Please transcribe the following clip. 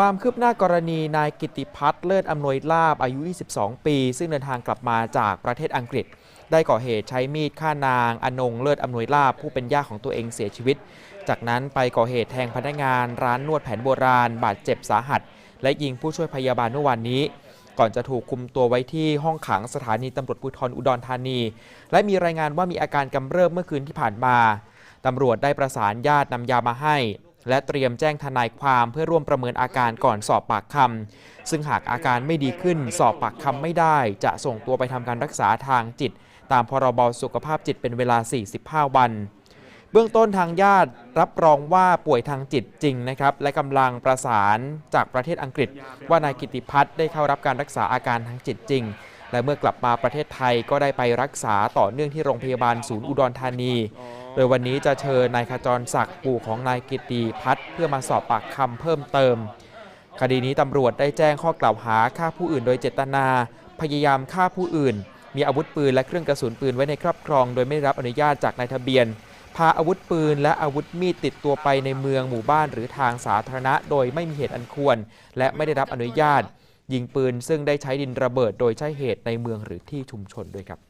ความคืบหน้ากรณีนายกิติพัฒน์เลิศอำนวยลาบอายุ 22 ปี ซึ่งเดินทางกลับมาจากประเทศอังกฤษ ได้ก่อเหตุใช้มีดฆ่านางอนงเลิศอำนวยลาบผู้เป็นย่าของตัวเองเสียชีวิต จากนั้นไปก่อเหตุแทงพนักงานร้านนวดแผนโบราณ บาดเจ็บสาหัส และยิงผู้ช่วยพยาบาลเมื่อวานนี้ ก่อนจะถูกคุมตัวไว้ที่ห้องขังสถานีตำรวจภูธรอุดรธานี และมีรายงานว่ามีอาการกำเริบเมื่อคืนที่ผ่านมาตำรวจได้ประสานญาตินำยามาให้ และเตรียมแจ้งทนายความเพื่อร่วมประเมินอาการก่อนสอบปากคำซึ่งหากอาการไม่ดีขึ้น สอบปากคำไม่ได้ จะส่งตัวไปทำการรักษาทางจิต ตามพรบสุขภาพจิตเป็นเวลา 45 วันเบื้องต้นทางญาติรับรองว่าป่วยทางจิตจริงนะครับ และกำลังประสานจากประเทศอังกฤษ ว่านายกิติพัฒน์ได้เข้ารับการรักษาอาการทางจิตจริง และเมื่อกลับมาประเทศไทยก็ได้ไปรักษาต่อเนื่องที่โรงพยาบาลศูนย์อุดรธานี โดยวันนี้จะเชิญนายขจรศักดิ์ปู่ของนายกิติพัฒน์เพื่อมาสอบปากคำเพิ่มเติม คดีนี้ตำรวจได้แจ้งข้อกล่าวหาฆ่าผู้อื่นโดยเจตนา พยายามฆ่าผู้อื่น มีอาวุธปืนและเครื่องกระสุนปืนไว้ในครอบครอง โดยไม่รับอนุญาตจากนายทะเบียน พาอาวุธปืนและอาวุธมีดติดตัวไปในเมืองหมู่บ้านหรือทางสาธารณะ โดยไม่มีเหตุอันควร และไม่ได้รับอนุญาต ยิงปืนซึ่งได้ใช้ดินระเบิดโดยใช้เหตุในเมืองหรือที่ชุมชนด้วยครับ